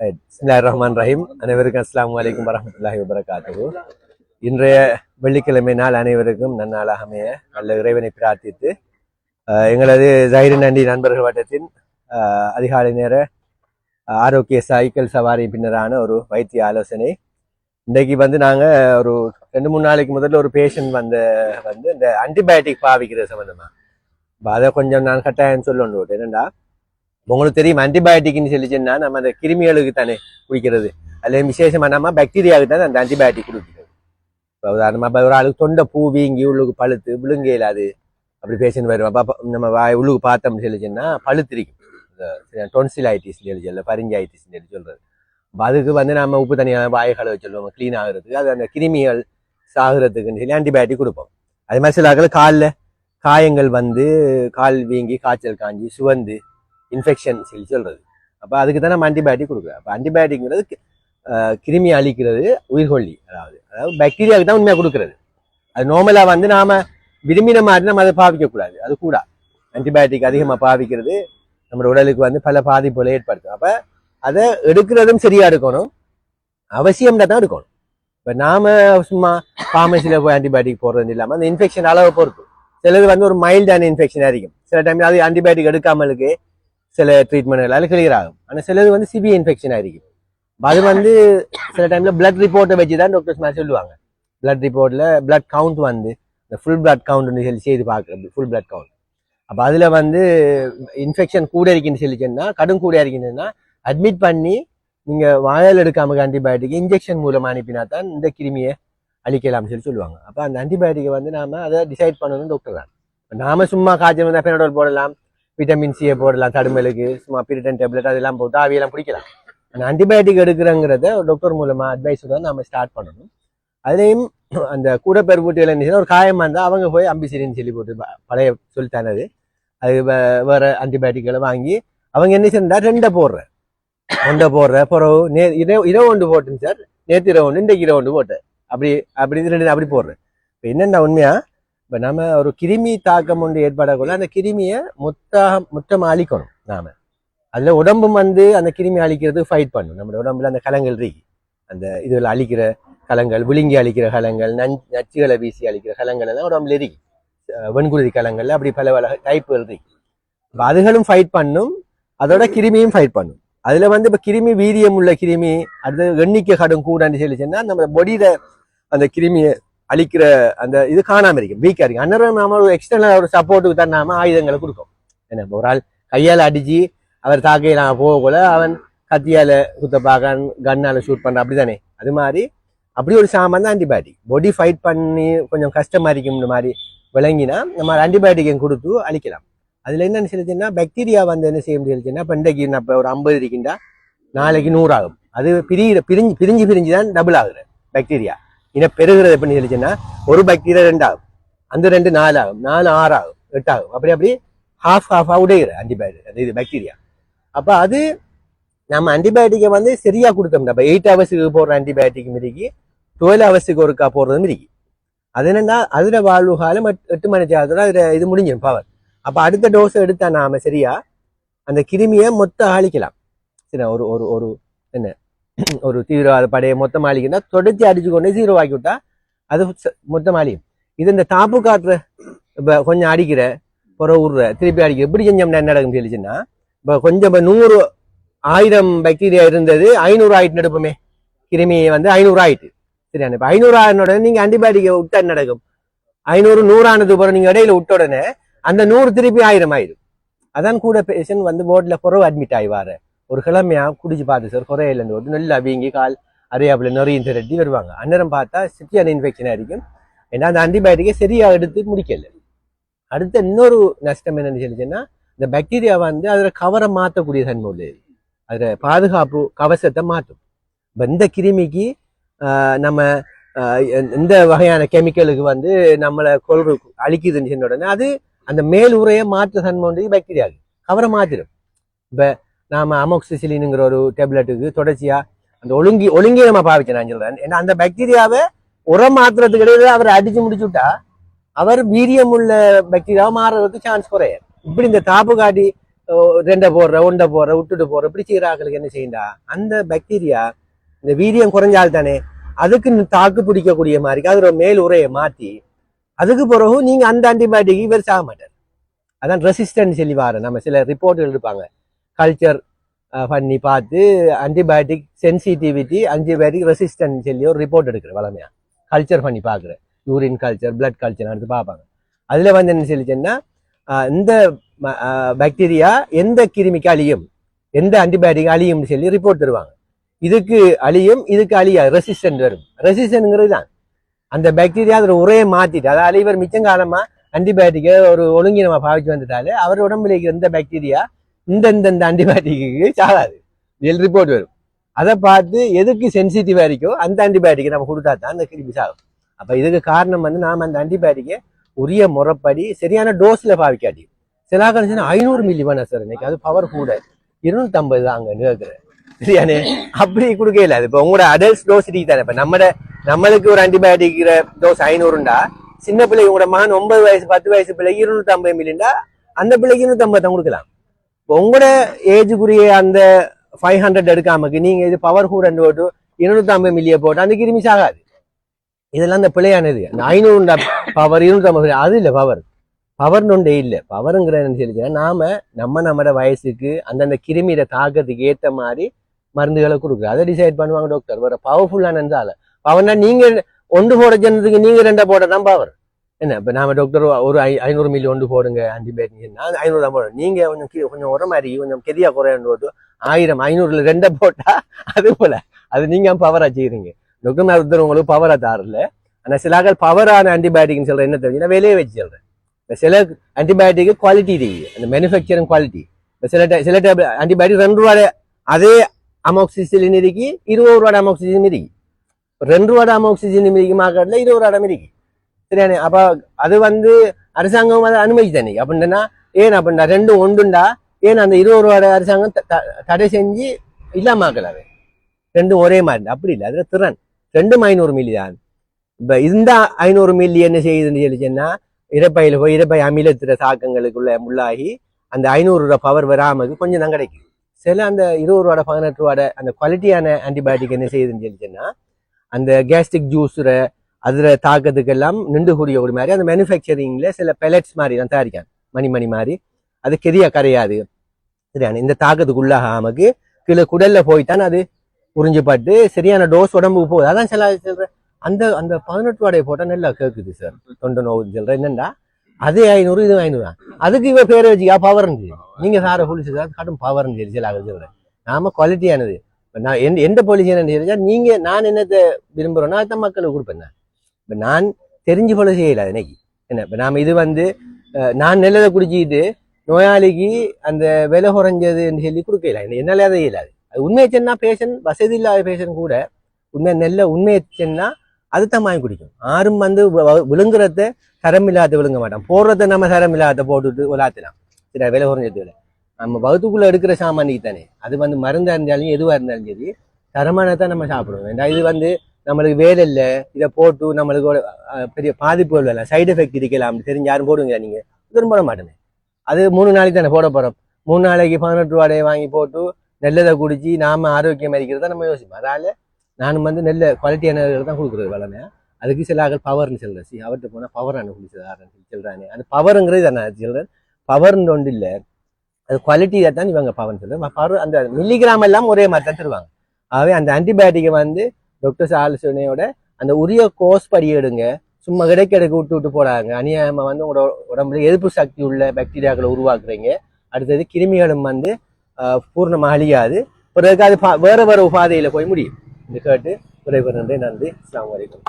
ரஹ்மான் ரஹீம் அனைவருக்கும் அஸ்லாம் வலைக்கம் வரமத்துல்லாஹி வபரகாத்து இன்றைய வெள்ளிக்கிழமை நாள் அனைவருக்கும் நன்னாளாக அமைய நல்ல இறைவனை பிரார்த்தித்து எங்களது ஜஹிர் நண்டி நண்பர்கள் வட்டத்தின் அதிகாலை நேர ஆரோக்கிய சைக்கிள் சவாரி பின்னரான ஒரு வைத்திய ஆலோசனை. இன்றைக்கு வந்து நாங்கள் ஒரு ரெண்டு மூணு நாளைக்கு முதல்ல ஒரு பேஷண்ட் வந்த வந்து இந்த ஆன்டிபயோட்டிக் பாவிக்கிறது சம்மந்தமாக அதை கொஞ்சம் நான் கட்டாயம் சொல்லணும் என்னென்னா உங்களுக்கு தெரியும் ஆன்டிபயோட்டிக்னு சொல்லிச்சுன்னா நம்ம அந்த கிருமிகளுக்கு தானே குடிக்கிறது. அதில் விசேஷமா நம்ம பாக்டீரியாவுக்கு தானே அந்த ஆன்டிபயோட்டிக் குடிக்கிறது. இப்போ உதாரணமாக ஒரு ஆளுக்கு தொண்டை பூ வீங்கி உள்ளுக்கு பழுத்து விழுங்க இல்லாது அப்படி பேஷண்ட் வருவோம் அப்போ நம்ம வாய் உள்ளுக்கு பார்த்தோம்னு சொல்லிச்சுன்னா பழுத்திருக்கும். இந்த டொன்சிலைட்டிஸ் சொல்லி பரிஞ்சாயிட்டிஸ் சொல்லி சொல்றது. அப்போ அதுக்கு வந்து நம்ம உப்பு தனியாக வாயை கழுவ சொல்லுவோம் க்ளீன் ஆகுறதுக்கு. அது அந்த கிருமிகள் சாகுறதுக்குன்னு சொல்லி ஆன்டிபயோட்டிக் கொடுப்போம். அது மாதிரி சில காலில் காயங்கள் வந்து கால் வீங்கி காய்ச்சல் காஞ்சி சுவந்து இன்ஃபெக்ஷன் சொல்லி சொல்றது. அப்போ அதுக்கு தான் நம்ம ஆன்டிபயோட்டிக் கொடுக்குறோம். அப்போ ஆன்டிபயோட்டிக்ங்கிறது கிருமி அழிக்கிறது உயிர்கொல்லி அதாவது அதாவது பாக்டீரியாவுக்கு தான் உண்மையாக கொடுக்குறது. அது நார்மலாக வந்து நாம விரும்பின மாதிரி நம்ம அதை பாவிக்கக்கூடாது அது கூட. ஆன்டிபயோட்டிக் அதிகமாக பாவிக்கிறது நம்ம உடலுக்கு வந்து பல பாதிப்புகளை ஏற்படுத்தும். அப்போ அதை எடுக்கிறதும் சரியா இருக்கணும் அவசியம்னா தான் எடுக்கணும். இப்போ நாம சும்மா ஃபார்மசியில் போய் ஆன்டிபயோட்டிக் போடுறது இல்லாமல் அந்த இன்ஃபெக்ஷன் அளவை பொறுத்து. சிலது வந்து ஒரு மைல்டான இன்ஃபெக்ஷனாக இருக்கும். சில டைம்ல அது ஆன்டிபயோட்டிக் எடுக்காமலுக்கு சில ட்ரீட்மெண்ட்களால் கிளியர் ஆகும். ஆனால் சிலது வந்து சிபி இன்ஃபெக்ஷன் இருக்கும். அது வந்து சில டைமில் பிளட் ரிப்போர்ட்டை வச்சு தான் டாக்டர்ஸ் மாதிரி சொல்லுவாங்க. பிளட் ரிப்போர்ட்டில் பிளட் கவுண்ட் வந்து இந்த ஃபுல் பிளட் கவுண்ட்னு சொல்லி செய்து பார்க்குறது ஃபுல் பிளட் கவுண்ட் அப்போ அதில் வந்து இன்ஃபெக்ஷன் கூட இருக்குன்னு சொல்லிச்சுன்னா கடும் கூட இருக்குன்னா அட்மிட் பண்ணி நீங்கள் வாயால் எடுக்காம ஆன்டிபயோட்டிக் இன்ஜெக்ஷன் மூலமாக அனுப்பினா தான் இந்த கிருமியை அழிக்கலாம்னு சொல்லி சொல்லுவாங்க. அப்போ அந்த ஆன்டிபயோட்டிக்கை வந்து நாம் அதை டிசைட் பண்ணணும் டாக்டர் தான். நாம சும்மா காய்ச்சல் வந்தால் பெனடோல் போடலாம் விட்டமின் சியை போடலாம் தடுமலுக்கு சும்மா பிரிட்டன் டேப்லெட் அதெல்லாம் போட்டு அவையெல்லாம் பிடிக்கலாம் அந்த ஆன்டிபயோட்டிக் எடுக்கிறங்கிறத டாக்டர் மூலமாக அட்வைஸ் தான் நம்ம ஸ்டார்ட் பண்ணணும். அதுலேயும் அந்த கூட பெருபூட்டிகள் என்ன ஒரு காயமாக இருந்தால் அவங்க போய் அம்பிசிரின்னு சொல்லி போட்டு பழைய பழைய சொல்லித்தானது அது வே- வேற ஆன்டிபயோட்டிக்களை வாங்கி அவங்க என்ன செஞ்சா ரெண்டை போடுற. ஒன்றை போடுற பிறகு நே இரவு இரவு ஒன்று போட்டேன் சார். நேற்று இரவு ஒன்று இன்றைக்கு இரவு ஒன்று போட்டேன். அப்படி அப்படி இது ரெண்டு அப்படி போடுறேன் இப்போ என்னென்ன உண்மையாக இப்போ நம்ம ஒரு கிருமி தாக்கம் ஒன்று ஏற்படக்குள்ள அந்த கிருமியை மொத்தாக மொத்தமாக அழிக்கணும் நாம். அதில் உடம்பும் வந்து அந்த கிருமி அழிக்கிறது ஃபைட் பண்ணும். நம்ம உடம்புல அந்த கலங்கள் இருக்கு. அந்த இதில் அழிக்கிற கலங்கள் விழுங்கி அழிக்கிற கலங்கள் நஞ் நச்சுகளை வீசி அழிக்கிற கலங்கள் எல்லாம் உடம்புல இருக்கு. வெண்குருதி கலங்கள் அப்படி பல பல டைப்புகள் இருக்கு. இப்போ அதுகளும் ஃபைட் பண்ணும். அதோட கிருமியும் ஃபைட் பண்ணும். அதில் வந்து இப்போ கிருமி வீரியம் உள்ள கிருமி அது எண்ணிக்கை கடும் கூடன்னு சொல்லிச்சுன்னா நம்ம பொடியில அந்த கிருமியை அழிக்கிற அந்த இது காணாமல் இருக்கும் வீக்காக இருக்கு. அன்னரம் நாம ஒரு எக்ஸ்டர்னல் ஒரு சப்போர்ட்டுக்கு தான் நாம ஆயுதங்களை கொடுக்கும். என்ன ஒரு ஆள் கையால் அடிச்சு அவர் தாக்கையில் போகக்குள்ள அவன் கத்தியால் குத்த பார்க்க கன்னால் ஷூட் அப்படி அப்படிதானே அது மாதிரி அப்படி ஒரு சாமான் தான் ஆன்டிபயோட்டிக் பொடி ஃபைட் பண்ணி கொஞ்சம் கஷ்டமா இருக்கும் இந்த மாதிரி விளங்கினா நம்ம ஆன்டிபயோட்டிக் கொடுத்து அழிக்கலாம். அதில் என்ன சொல்லிச்சுன்னா பாக்டீரியா வந்து என்ன செய்ய முடியுதுன்னா இப்போ இன்றைக்கு நான் இப்போ ஒரு ஐம்பது இருக்கின்றா நாளைக்கு நூறு ஆகும் அது பிரிகிற பிரிஞ்சு பிரிஞ்சு பிரிஞ்சு தான் டபுள் ஆகுது பாக்டீரியா இன்னும் பெருகிறது எப்படின்னு சொல்லிச்சுன்னா ஒரு பாக்டீரியா ரெண்டாகும் அந்த ரெண்டு நாலு ஆகும் நாலு ஆறு ஆகும் எட்டு அப்படி அப்படி ஹாஃப் ஹாஃபாக உடையிற ஆன்டிபயோட்டிக் அது இது பாக்டீரியா அப்போ அது நம்ம ஆன்டிபயோட்டிக்கை வந்து சரியாக கொடுத்தோம்னா இப்போ எயிட் ஹவர்ஸுக்கு போடுற ஆன்டிபயோட்டிக் மிருகி டுவெல் ஹவர்ஸுக்கு ஒருக்கா போடுறதும் இருக்கு அது என்னன்னா அதில் வாழ்வு காலம் எட்டு- எட்டு மணி நேரத்தில் அதில் இது முடிஞ்சிடும் பவர் அப்போ அடுத்த டோஸ் எடுத்தா நாம சரியா அந்த கிருமியை மொத்த அழிக்கலாம் சரி ஒரு ஒரு ஒரு என்ன ஒரு தீவிரவாத படையை மொத்தம் அழிக்கினா தொடர்ச்சி அடிச்சு கொண்டு ஜீரோ ஆக்கி விட்டா அது ச- அழியும். இது இந்த தாப்பு காற்று இப்போ கொஞ்சம் அடிக்கிற புற உருற திருப்பி அடிக்கிற இப்படி செஞ்சோம்னா என்ன நடக்கும் சொல்லிச்சுன்னா இப்போ கொஞ்சம் இப்போ நூறு ஆயிரம் பாக்டீரியா இருந்தது ஐநூறு ஆயிட்டு எடுப்போமே கிருமி வந்து ஐநூறு ஆயிட்டு. சரியான? இப்போ ஐநூறு ஆயிரம் நீங்க ஆன்டிபயோட்டிக் விட்டா என்ன நடக்கும்? ஐநூறு நூறானது பிறகு நீங்க இடையில விட்ட உடனே அந்த நூறு திருப்பி ஆயிரம் ஆயிடும் அதான் கூட பேஷண்ட் வந்து போர்டில் குறவு அட்மிட் ஆயிவாரு. ஒரு கிழமையாக குடிச்சு பார்த்து சார் குறையிலேருந்து ஒரு நல்லா வீங்கி கால் அறியாப்புல நிறையும் திரட்டி வருவாங்க. அன்னரம் பார்த்தா சிட்டியான இன்ஃபெக்ஷன் இருக்கும் ஏன்னா அந்த ஆன்டிபயோட்டிக்கை சரியாக எடுத்து முடிக்கல. அடுத்த இன்னொரு நஷ்டம் என்னன்னு சொல்லிச்சுன்னா இந்த பாக்டீரியா வந்து அதில் கவரை மாற்றக்கூடிய தன்மை உள்ளது அதில் பாதுகாப்பு கவசத்தை மாற்றும். இப்போ இந்த கிருமிக்கு நம்ம இந்த வகையான கெமிக்கலுக்கு வந்து நம்மளை கொள்கை அழிக்குதுன்னு சொன்ன உடனே அது அந்த மேல் உரையை மாற்ற தன்மை வந்து பாக்டீரியாவுக்கு கவரை மாற்றிடும் இப்போ நாம அமோக்சிசிலினுங்கிற ஒரு டேப்லெட்டுக்கு தொடர்ச்சியா அந்த ஒழுங்கி ஒழுங்கி நம்ம பாவிச்சேன் நான் சொல்றேன். ஏன்னா அந்த பாக்டீரியாவை உரம் மாத்துறதுக்கு இடையில அவர் அடிச்சு முடிச்சு விட்டா அவர் வீரியம் உள்ள பாக்டீரியாவை மாறுறதுக்கு சான்ஸ் குறைய. இப்படி இந்த தாப்பு காட்டி ரெண்டை போடுற ஒண்டை போடுற விட்டுட்டு போடுற இப்படி செய்யற ஆட்களுக்கு என்ன செய்யண்டா? அந்த பாக்டீரியா இந்த வீரியம் குறைஞ்சால் தானே அதுக்கு தாக்கு பிடிக்கக்கூடிய மாதிரி அதோட மேல் உரையை மாத்தி அதுக்கு பிறகு நீங்க அந்த ஆன்டிபயோட்டிக் இவர் சாக மாட்டார். அதான் ரெசிஸ்டன்ட் சொல்லி வார நம்ம சில ரிப்போர்ட்டுகள் இருப்பாங்க கல்ச்சர் பண்ணி uh, பார்த்து ஆன்டிபயோட்டிக் சென்சிட்டிவிட்டி ஆன்டிபயோட்டிக் ரெசிஸ்டன்ட் சொல்லி ஒரு ரிப்போர்ட் எடுக்கிற வளமையாக கல்ச்சர் பண்ணி பார்க்குறேன். யூரின் கல்ச்சர் பிளட் கல்ச்சர் எடுத்து பார்ப்பாங்க. அதில் வந்து என்ன சொல்லிச்சுன்னா இந்த பாக்டீரியா எந்த கிருமிக்கு அழியும்? எந்த ஆன்டிபயோட்டிக் அழியும்னு சொல்லி ரிப்போர்ட் தருவாங்க. இதுக்கு அழியும் இதுக்கு அழியாது. ரெசிஸ்டன்ட் வரும். ரெசிஸ்டன்ட்ங்கிறது தான். அந்த பாக்டீரியா அதோட உரையை மாற்றிட்டு அதாவது அழிவர் மிச்சம் காலமாக ஆன்டிபயோட்டிக்கை ஒரு ஒழுங்கி நம்ம பாவிச்சு வந்துட்டாலே அவர் உடம்புல இருக்கிற இந்த பாக்டீரியா இந்த இந்த இந்த ஆன்டிபயோட்டிக்கு சாகாது. இதில் ரிப்போர்ட் வரும். அதை பார்த்து எதுக்கு சென்சிட்டிவாக இருக்கோ அந்த ஆன்டிபயோட்டிக்கை நம்ம கொடுத்தா தான் அந்த கிருமி சாகும். அப்ப இதுக்கு காரணம் வந்து நாம அந்த ஆன்டிபயோட்டிக்கை உரிய முறைப்படி சரியான டோஸ்ல பாவிக்காட்டி சில கழிச்சு ஐநூறு மில்லி வேணா சார் இன்னைக்கு. அது பவர் கூட. இருநூத்தம்பது தான் அங்கே நிற்கிறேன் சரியானே? அப்படி கொடுக்க இப்போ உங்களோட அடல்ட்ஸ் டோஸ் தானே. இப்ப நம்மட நம்மளுக்கு ஒரு ஆன்டிபயோட்டிக் டோஸ் ஐநூறுண்டா சின்ன பிள்ளை உங்களோட மகன் ஒன்பது வயசு பத்து வயசு பிள்ளைக்கு இருநூத்தி ஐம்பது மில்லிண்டா அந்த பிள்ளைக்கு இருநூத்தி ஐம்பது தான் கொடுக்கலாம். உங்களோட ஏஜுக்குரிய அந்த ஃபைவ் ஹண்ட்ரட் எடுக்காமக்கு நீங்க இது பவர் கூட போட்டு இருநூத்தி ஐம்பது மில்லியை போட்டு அந்த கிருமி சாகாது. இதெல்லாம் அந்த பிள்ளையானது அந்த ஐநூறு பவர் இருநூத்தி ஐம்பது அது இல்லை பவர் பவர் ஒன்றே இல்லை. பவருங்கிறது சொல்லிச்சுன்னா நாம நம்ம நம்மட வயசுக்கு அந்தந்த கிருமியில தாக்கத்துக்கு ஏத்த மாதிரி மருந்துகளை கொடுக்குறோம் அதை டிசைட் பண்ணுவாங்க டாக்டர் வர பவர்ஃபுல்லான இருந்தால பவர்னா நீங்க ஒன்று போட ஜனத்துக்கு நீங்க ரெண்டை போட தான் பவர் என்ன இப்ப நாம டாக்டர் ஒரு ஐ- ஐநூறு மில்லி ஒன்று போடுங்க ஆன்டிபயோட்டிக் ஐநூறு தான் போடுங்க நீங்க கொஞ்சம் கீழே கொஞ்சம் உரம் மாதிரி கொஞ்சம் கெதியாக குறையாண்டு போட்டு ஆயிரம் ஐநூறுல ரெண்டை போட்டா அது போல. அது நீங்க பவரா செய்கிறீங்க டாக்டர் மருத்துவர் உங்களுக்கு பவரா தாரில்ல ஆனால் சிலாக்கள் பவரான ஆன்டிபயோட்டிக்னு சொல்கிற என்ன தெரியுதுன்னா விலையை வச்சு சொல்கிறேன் இப்போ சில ஆன்டிபயோட்டிக் குவாலிட்டி இருக்கு அந்த மேனுஃபேக்சரிங் குவாலிட்டி இப்போ சில ti- சில ஆன்டிபயோட்டிக் ரெண்டு ரூபாய் அதே அமோக்சிசிலின் இருக்கு இருபது ரூபாய் அமோக்சிசின் இருக்கு ரெண்டு ரூபாய் அமோக்சிசின் இருக்கு மார்க்கெட்டில் இருபது ரூபாய் இருக்கு சரியானே அப்ப அது வந்து அரசாங்கம் அதை அனுமதித்தானே அப்படின்னா ஏன் அப்படின்னா ரெண்டும் ஒன்றுண்டா ஏன் அந்த இருபது ரூபாய் அரசாங்கம் தடை செஞ்சு இல்லாமக்கல அது ரெண்டும் ஒரே மாதிரி அப்படி இல்லை அதில் திறன் ரெண்டும் ஐநூறு மில்லி தான் இப்போ இந்த ஐநூறு மில்லி என்ன செய்யுதுன்னு சொல்லிச்சுன்னா இறப்பையில் போய் இறப்பை அமிலத்திர தாக்கங்களுக்குள்ள உள்ளாகி அந்த ஐநூறு ரூபா பவர் வராமல் கொஞ்சம் தான் கிடைக்கும் சில அந்த இருபது ரூபாட பதினெட்டு ரூபாட அந்த குவாலிட்டியான ஆன்டிபயோட்டிக் என்ன செய்யுதுன்னு சொல்லிச்சுன்னா அந்த கேஸ்ட்ரிக் ஜூஸுற அதில் தாக்கத்துக்கெல்லாம் நின்று கூடிய ஒரு மாதிரி அந்த மேனுஃபேக்சரிங்கில் சில பெலட்ஸ் மாதிரி தான் தயாரிக்காங்க மணி மணி மாதிரி. அது கெதியா கரையாது. சரியான இந்த தாக்கத்துக்கு உள்ளாகாமக்கு கீழே குடல்ல போய்த்தான் அது உறிஞ்சுப்பட்டு சரியான டோஸ் உடம்புக்கு போகுது. அதான் சில சில அந்த அந்த பதினெட்டு வாடகை போட்டால் நல்லா கேட்குது சார் தொண்டை நோவுன்னு சொல்றேன் என்னென்னா அது ஐநூறு இது ஐநூறு. தான் அதுக்கு இவ பேர் வச்சுக்கா பவர்னு நீங்கள் சாரை புளிச்சு கடும் பவர்னு சொல்லி சில சொல்கிறேன் நாம குவாலிட்டியானது நான் எந்த எந்த பாலிசி என்ன தெரிஞ்சா நீங்கள் நான் என்னத்தை விரும்புகிறோன்னா அதை மக்களுக்கு கொடுப்பேன் நான். இப்போ நான் தெரிஞ்சு போல செய்யல இன்னைக்கு. என்ன இப்போ நாம் இது வந்து நான் நெல்லதை குடிச்சிக்கிட்டு நோயாளிக்கு அந்த விலை குறைஞ்சதுன்னு சொல்லி கொடுக்கல என்னால் அதை இயலாது. அது உண்மையை சென்னா பேஷண்ட் வசதி இல்லாத பேஷண்ட் கூட உண்மை நெல்ல உண்மையை சென்னா அது தான் வாங்கி குடிக்கும். யாரும் வந்து விழுங்குறத தரம் இல்லாத விழுங்க மாட்டான். போடுறத நம்ம தரம் இல்லாத போட்டுட்டு விளாத்துலாம் சரி விலை குறைஞ்சது விலை நம்ம வகுத்துக்குள்ளே எடுக்கிற சாமானிக்கு தானே. அது வந்து மருந்தாக இருந்தாலும் எதுவாக இருந்தாலும் சரி தரமானதான் நம்ம சாப்பிடுவோம். ஏன்னா இது வந்து நம்மளுக்கு வேலை இல்லை இதை போட்டு நம்மளுக்கு பெரிய பாதிப்புகள் இல்லை சைடு எஃபெக்ட் இருக்கலாம் தெரிஞ்சு யாரும் போடுவீங்களா நீங்கள் இதுவும் போட மாட்டேனே. அது மூணு நாளைக்கு தானே போட போகிறோம் மூணு நாளைக்கு பதினெட்டு ரூபாயை வாங்கி போட்டு நெல்லதை குடிச்சு நாம ஆரோக்கியமாக இருக்கிறத நம்ம யோசிப்போம். அதனால் நானும் வந்து நெல்ல குவாலிட்டியான தான் கொடுக்குறது வளமே. அதுக்கு சில ஆகல் பவர்னு சொல்கிறேன் சி அவர்கிட்ட போனால் பவர் அனுப்பிச்சு சொல்கிறானே அந்த பவருங்கிறது நான் சொல்கிறேன் பவர்னு ஒன்று இல்லை. அது குவாலிட்டியை தான் இவங்க பவர்னு சொல்றேன் பவர் அந்த மில்லிகிராம் எல்லாம் ஒரே மாதிரி தான் தருவாங்க. ஆகவே அந்த ஆன்டிபயோட்டிக்கை வந்து டாக்டர் ஆலோசனையோட அந்த உரிய கோர்ஸ் படி எடுங்க சும்மா கிடைக்க விட்டு விட்டு போறாங்க. அநியாயமா வந்து உங்களோட உடம்புல எதிர்ப்பு சக்தி உள்ள பாக்டீரியாக்களை உருவாக்குறீங்க. அடுத்தது கிருமிகளும் வந்து பூர்ணமாக அழியாது. பிறகு அது வேற வேற உபாதையில போய் முடியும். இது கேட்டு விரைவு நன்றி. அஸ்ஸலாமு அலைக்கும்.